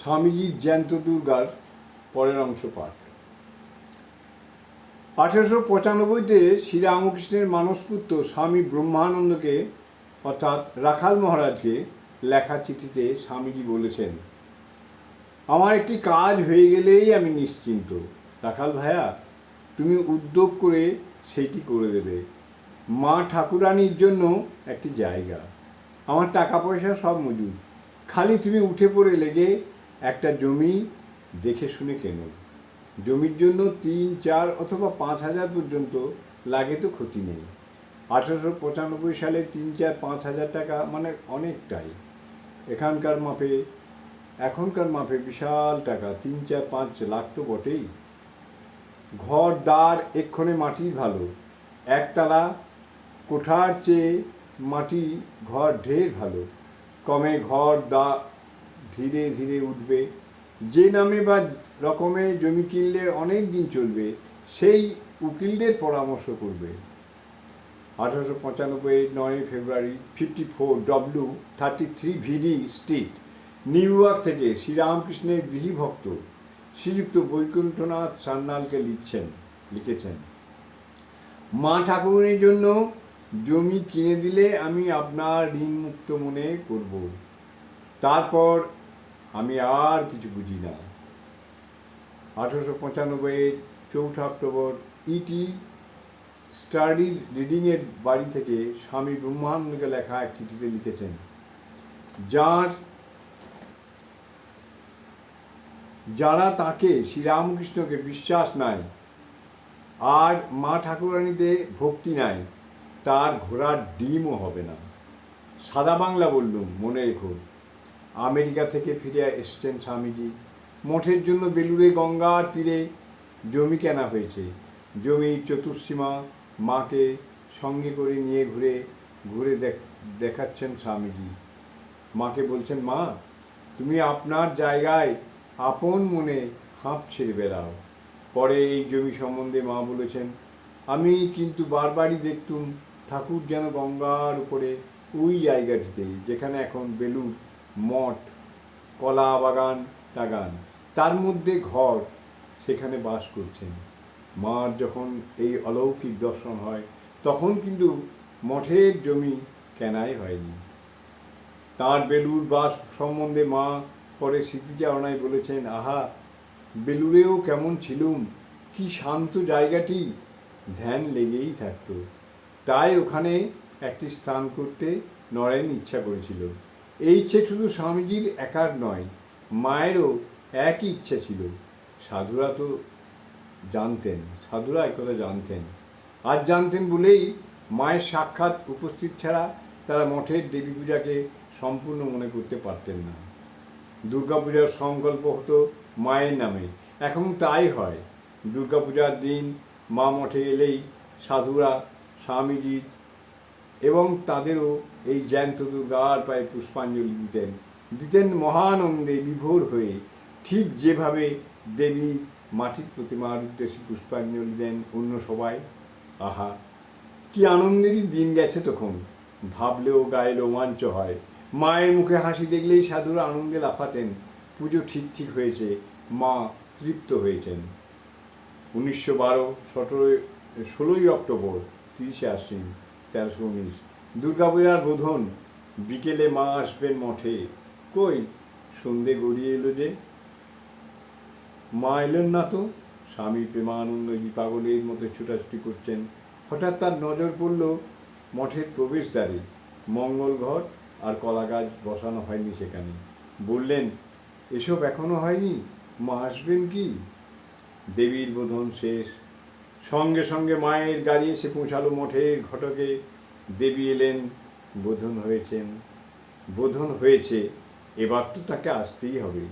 স্বামীজির জ্যান্ত দুর্গার পরের অংশ পাঠ। আঠেরোশো পঁচানব্বইতে শ্রী শ্রীরামকৃষ্ণের মানসপুত্র স্বামী ব্রহ্মানন্দকে, অর্থাৎ রাখাল মহারাজকে, লেখা চিঠিতে স্বামীজি বলেছেন, আমার একটি কাজ হয়ে গেলেই আমি নিশ্চিন্ত। রাখাল ভাইয়া, তুমি উদ্যোগ করে সেইটি করে দেবে। মা ঠাকুরানির জন্য একটি জায়গা। আমার টাকা পয়সা সব মজুদ খালি তুমি উঠে পড়ে লেগে একটা জমি দেখে শুনে কেনো। জমির জন্য তিন, চার অথবা পাঁচ হাজার পর্যন্ত লাগে তো ক্ষতি নেই। আঠেরোশো পঁচানব্বই সালে তিন, চার, পাঁচ হাজার টাকা মানে অনেকটাই। এখানকার মাপে, এখনকার মাপে বিশাল টাকা, তিন, চার, পাঁচ লাখ তো বটেই। ঘর, দ্বার, এক্ষণে মাটির ভালো। একতলা, কোঠার চেয়ে মাটি ঘর ঢের ভালো। কমে ঘর দা ধীরে ধীরে উঠবে। যে নামে বা রকমে জমি কিনলে অনেক দিন চলবে, সেই উকিলদের পরামর্শ করবে। আঠারোশো পঁচানব্বই নয় February fifty four W thirty three ভিডি স্ট্রিট, নিউ ইয়র্ক থেকে শ্রীরামকৃষ্ণের গৃহীভক্ত শ্রীযুক্ত বৈকুণ্ঠনাথ সান্যালকে লিখছেন, লিখেছেন, মা ঠাকুরের জন্য জমি কিনে দিলে আমি আপনার ঋণ মুক্ত মনে করব। তারপর আমি আর কিছু বুঝি না। আঠেরোশো পঁচানব্বই চৌঠা অক্টোবর ইটি স্টাডি রিডিংয়ের বাড়ি থেকে স্বামী ব্রহ্মানন্দকে লেখা এক চিঠিতে লিখেছেন, যার, যারা তাকে শ্রীরামকৃষ্ণকে বিশ্বাস নাই আর মা ঠাকুরানীতে ভক্তি নাই, তার ঘোড়ার ডিমও হবে না। সাদা বাংলা বললুম, মনে রেখো। আমেরিকা থেকে ফিরে এসছেন স্বামীজি। মঠের জন্য বেলুড়ে গঙ্গার তীরে জমি কেনা হয়েছে। জমির চতুর্সীমা, মাকে সঙ্গে করে নিয়ে ঘুরে ঘুরে দেখ, দেখাচ্ছেন স্বামীজি। মাকে বলছেন, মা, তুমি আপনার জায়গায় আপন মনে হাঁপ ছেড়ে বেড়াও। পরে এই জমি সম্বন্ধে মা বলেছেন, আমি কিন্তু বারবারই দেখতুম ঠাকুর যেন গঙ্গার উপরে ওই জায়গাটিতে, যেখানে এখন বেলুর মঠ, কলা বাগান টাগান তার মধ্যে ঘর সেখানে বাস করছেন। মার যখন এই অলৌকিক দর্শন হয়, তখন কিন্তু মঠের জমি কেনাই হয়নি। তার বেলুর বাস সম্বন্ধে মা পরে স্মৃতিচারণায় বলেছেন, আহা বেলুড়েও কেমন ছিলুম, কি শান্ত জায়গাটি, ধ্যান লেগেই থাকতো। তাই ওখানে একটি স্থান করতে নরেন ইচ্ছা করেছিল। এই ইচ্ছে শুধু স্বামীজির একার নয়, মায়েরও একই ইচ্ছা ছিল। সাধুরা তো জানতেন, সাধুরা একথা জানতেন। আর জানতেন বলেই মায়ের সাক্ষাৎ উপস্থিত ছাড়া তারা মঠের দেবী পূজাকে সম্পূর্ণ মনে করতে পারতেন না। দুর্গাপূজার সংকল্প হতো মায়ের নামে। এখন তাই হয়। দুর্গাপূজার দিন মা মঠে এলেই সাধুরা স্বামীজি এবং তাদেরও এই জ্যান্ত দুর্গার পায়ে পুষ্পাঞ্জলি দিতেন। দিতেন মহানন্দে বিভোর হয়ে ঠিক যেভাবে দেবীর মাটির প্রতিমার উদ্দেশ্যে পুষ্পাঞ্জলি দেন অন্য সবাই। আহা, কি আনন্দেরই দিন গেছে তখন। ভাবলেও গায়ে রোমাঞ্চ হয়। মায়ের মুখে হাসি দেখলেই সাধুরা আনন্দে লাফাতেন। পুজো ঠিক ঠিক হয়েছে, মা তৃপ্ত হয়েছেন। উনিশশো বারো, সতেরোই, ষোলোই অক্টোবর, তিরিশে আশ্বিন। তেরোশো উনিশ দুর্গাপূজার বোধন, বিকেলে মা আসবেন মঠে। কই, সন্ধে গড়িয়ে এলো যে। মা এলেন না তো? স্বামী প্রেমানন্দজি পাগলের মতো ছুটাছুটি করছেন। হঠাৎ তার নজর পড়ল মঠের প্রবেশদ্বারে। মঙ্গল ঘর আর কলা গাছ বসানো হয়নি সেখানে। বললেন, এসব এখনও হয়নি? মা আসবেন কি? দেবীর বোধন শেষ। সঙ্গে সঙ্গে মায়ের গাড়ি এসে পৌঁছালো মঠের ঘটকে। দেবী এলেন, বোধন হয়েছেন। বোধন হয়েছে, এবার তো তাকে আসতেই হবে।